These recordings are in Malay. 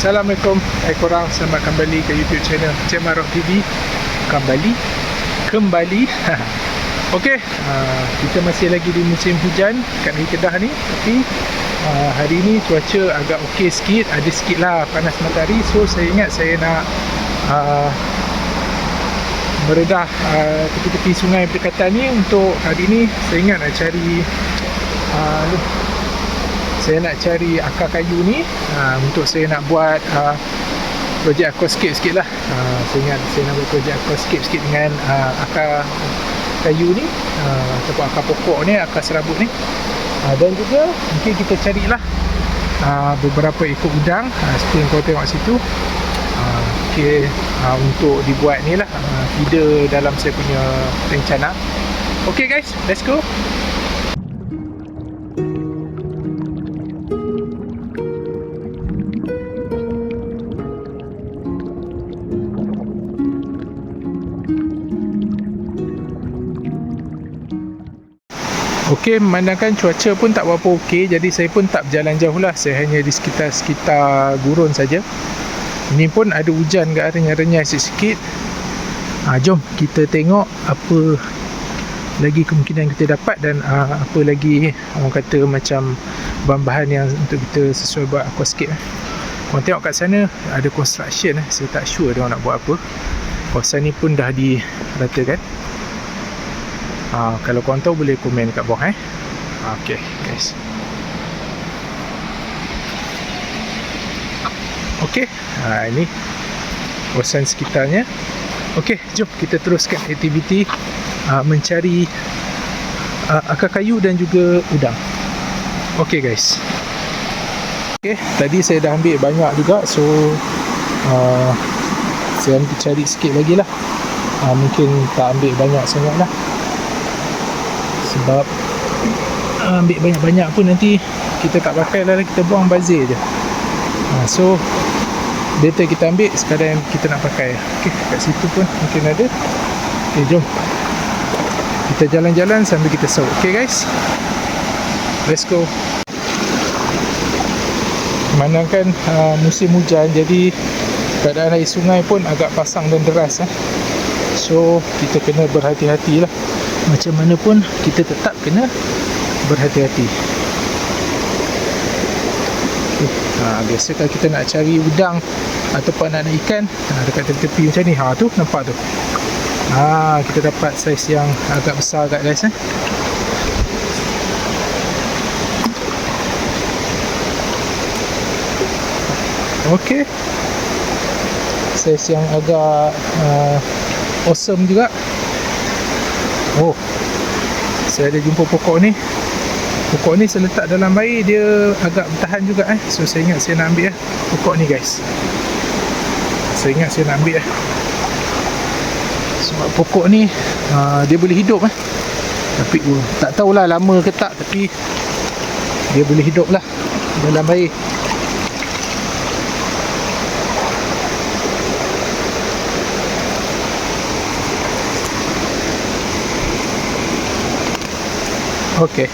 Assalamualaikum. Hai korang Selamat kembali ke YouTube channel Cik Marok TV Kembali? Kembali? Okey uh, Kita masih lagi di musim hujan Kat negeri Kedah ni. Tapi uh, Hari ni cuaca agak okey sikit. Ada sikit lah panas matahari. So saya ingat saya nak uh, Meredah uh, Tepi-tepi sungai berdekatan ni. Untuk hari ni Saya ingat nak cari uh, saya nak cari akar kayu ni uh, untuk saya nak buat uh, projek aquascape sikit lah. Uh, saya ingat saya nak buat projek aquascape sikit dengan uh, akar kayu ni uh, ataupun akar pokok ni akar serabut ni. Uh, dan juga mungkin kita carilah uh, beberapa ekor udang. Uh, seperti yang kau tengok situ. Uh, okay, uh, untuk dibuat ni lah. Uh, feeder dalam saya punya rencana ok guys let's go Okey, memandangkan cuaca pun tak berapa okey Jadi saya pun tak berjalan jauh lah Saya hanya di sekitar-sekitar gurun saja. Ini pun ada hujan kat renyai-renyai sikit-sikit ha, Jom kita tengok apa lagi kemungkinan kita dapat Dan uh, apa lagi orang kata macam bahan-bahan yang untuk kita sesuai buat aquascape eh. Korang tengok kat sana ada construction eh. Saya tak sure dia nak buat apa Kawasan ni pun dah diratakan ha, kalau korang tahu boleh komen kat bawah eh? Ok guys. Ok ha, ini kawasan sekitarnya. Ok jom kita teruskan aktiviti uh, mencari uh, akar kayu dan juga udang. Ok guys. Ok tadi saya dah ambil banyak juga so uh, saya ambil cari sikit lagi lah. Uh, mungkin tak ambil banyak sangat lah sebab ah, ambil banyak-banyak pun nanti kita tak pakai lah kita buang bazir je. Ha, so better kita ambil sekadar kita nak pakai. Ok kat situ pun mungkin ada. Ok jom. Kita jalan-jalan sambil kita saut ok guys. Let's go. Memandangkan uh, musim hujan jadi keadaan air sungai pun agak pasang dan deras eh. so kita kena berhati-hati lah macam mana pun kita tetap kena berhati-hati. Ha, biasa kalau kita nak cari udang ataupun anak ikan ha, dekat tepi-tepi macam ni. Ha, tu nampak tu. Ha, kita dapat saiz yang agak besar agak guys eh. ok saiz yang agak uh, awesome juga Oh. Saya ada jumpa pokok ni. Pokok ni saya letak dalam air Dia agak bertahan juga eh. So saya ingat saya nak ambil eh Pokok ni guys. Saya ingat saya nak ambil eh. Sebab pokok ni uh, Dia boleh hidup eh. Tapi uh, tak tahulah lama ke tak Tapi Dia boleh hidup lah Dalam air Okey.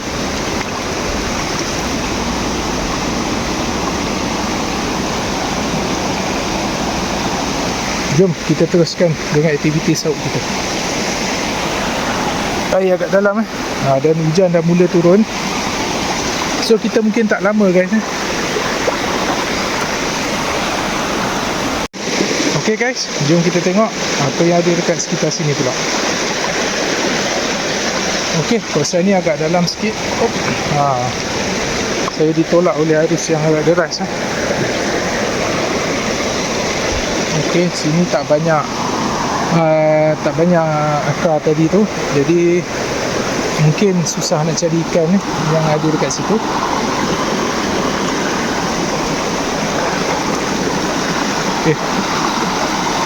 Jom kita teruskan dengan aktiviti saut kita. Air agak dalam eh. Ha, dan hujan dah mula turun. So kita mungkin tak lama guys eh. Okey guys, jom kita tengok apa yang ada dekat sekitar sini pula. Okey, kawasan ni agak dalam sikit. Oh. Ha. Saya ditolak oleh arus yang agak deras. Eh. Okey, sini tak banyak uh, tak banyak akar tadi tu. Jadi mungkin susah nak cari ikan eh, yang ada dekat situ. Okey.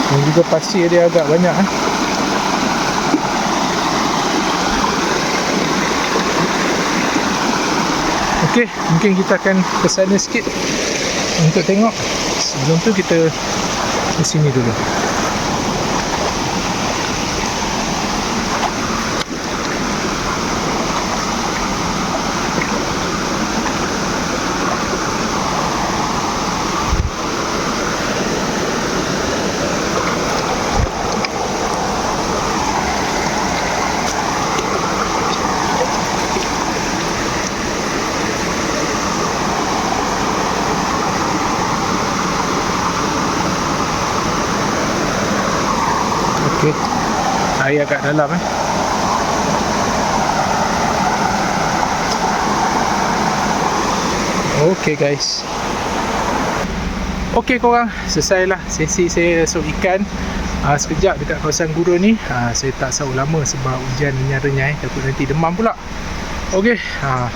Dan juga pasir dia agak banyak eh. Okey, mungkin kita akan ke sana sikit untuk tengok. Sebelum tu kita ke sini dulu. Okay. Air agak dalam eh. Okay guys. Okay korang, selesai lah sesi saya sauk ikan. Uh, Sekejap dekat kawasan gurun ni. Uh, Saya tak sauk lama sebab hujan renyai-renyai. Takut nanti demam pula. Okay, uh,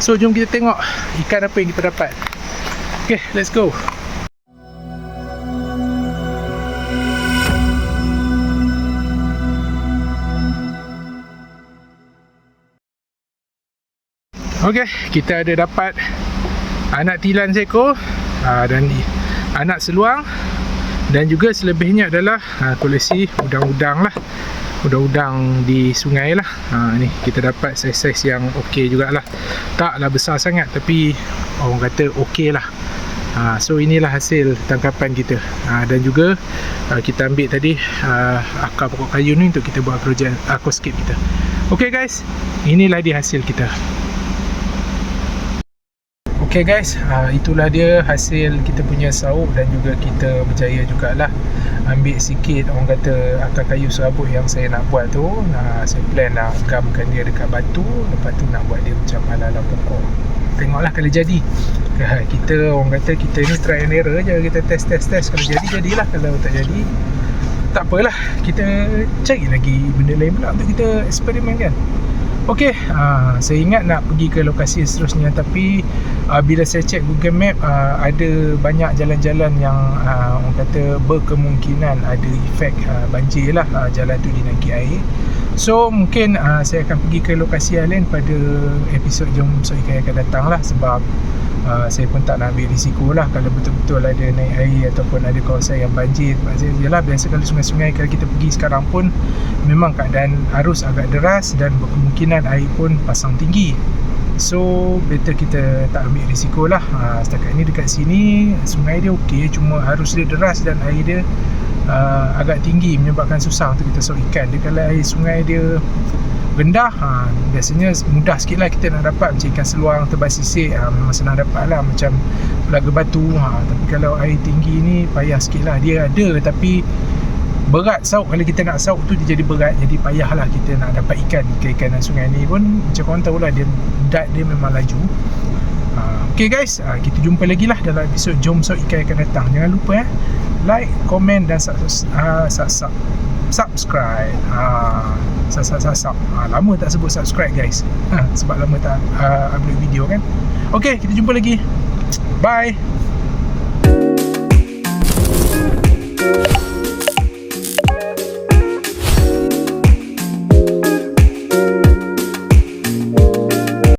so jom kita tengok ikan apa yang kita dapat. Okay, let's go Okay, kita ada dapat anak tilan seekor uh, dan i- anak seluang dan juga selebihnya adalah uh, koleksi udang-udang lah. Udang-udang di sungai lah. Ha, ni kita dapat saiz-saiz yang okey jugalah. Taklah besar sangat tapi orang kata okey lah. Ha, so inilah hasil tangkapan kita. Ha, dan juga uh, kita ambil tadi uh, akar pokok kayu ni untuk kita buat projek aquascape kita. Okey guys. Inilah dia hasil kita Okay guys, uh, itulah dia hasil kita punya sauk dan juga kita berjaya jugalah. Ambil sikit orang kata akar kayu serabut yang saya nak buat tu. Uh, saya plan nak gamkan dia dekat batu. Lepas tu nak buat dia macam ala-ala pokok. Tengoklah kalau jadi. Uh, kita orang kata kita ni try and error je. Kita test test test. Kalau jadi jadilah. Kalau tak jadi tak apalah. Kita cari lagi benda lain pula untuk kita eksperimen kan Okey, uh, saya ingat nak pergi ke lokasi seterusnya tapi uh, bila saya check Google Map uh, ada banyak jalan-jalan yang uh, orang kata berkemungkinan ada efek uh, banjir lah uh, jalan tu dinaki air. So mungkin uh, saya akan pergi ke lokasi lain pada episod Jom yang akan datang lah sebab uh, saya pun tak nak ambil risiko lah kalau betul-betul ada naik air ataupun ada kawasan yang banjir. Saya yelah biasa kalau sungai-sungai kalau kita pergi sekarang pun memang keadaan arus agak deras dan berkemungkinan air pun pasang tinggi. So better kita tak ambil risiko lah. Ha, setakat ni dekat sini sungai dia okey cuma arus dia deras dan air dia uh, agak tinggi menyebabkan susah untuk kita sok ikan. Dia kalau air sungai dia rendah ha, biasanya mudah sikit lah kita nak dapat. Macam ikan seluang tebas sisik ha, memang senang dapat lah. Macam pelaga batu ha, tapi kalau air tinggi ni payah sikit lah. Dia ada tapi berat sauk. Kalau kita nak sauk tu dia jadi berat. Jadi payah lah kita nak dapat ikan. Ikan-ikan dalam sungai ni pun macam korang tahu lah dia dat dia memang laju. Ha, ok guys ha, kita jumpa lagi lah dalam episod Jom Sauk Ikan akan datang. Jangan lupa eh like, komen dan sub, uh, sub, sub, subscribe. Ha, sub, sub, sub. Ha, lama tak sebut subscribe guys. Ha, sebab lama tak uh, upload video kan? Ok kita jumpa lagi. Bye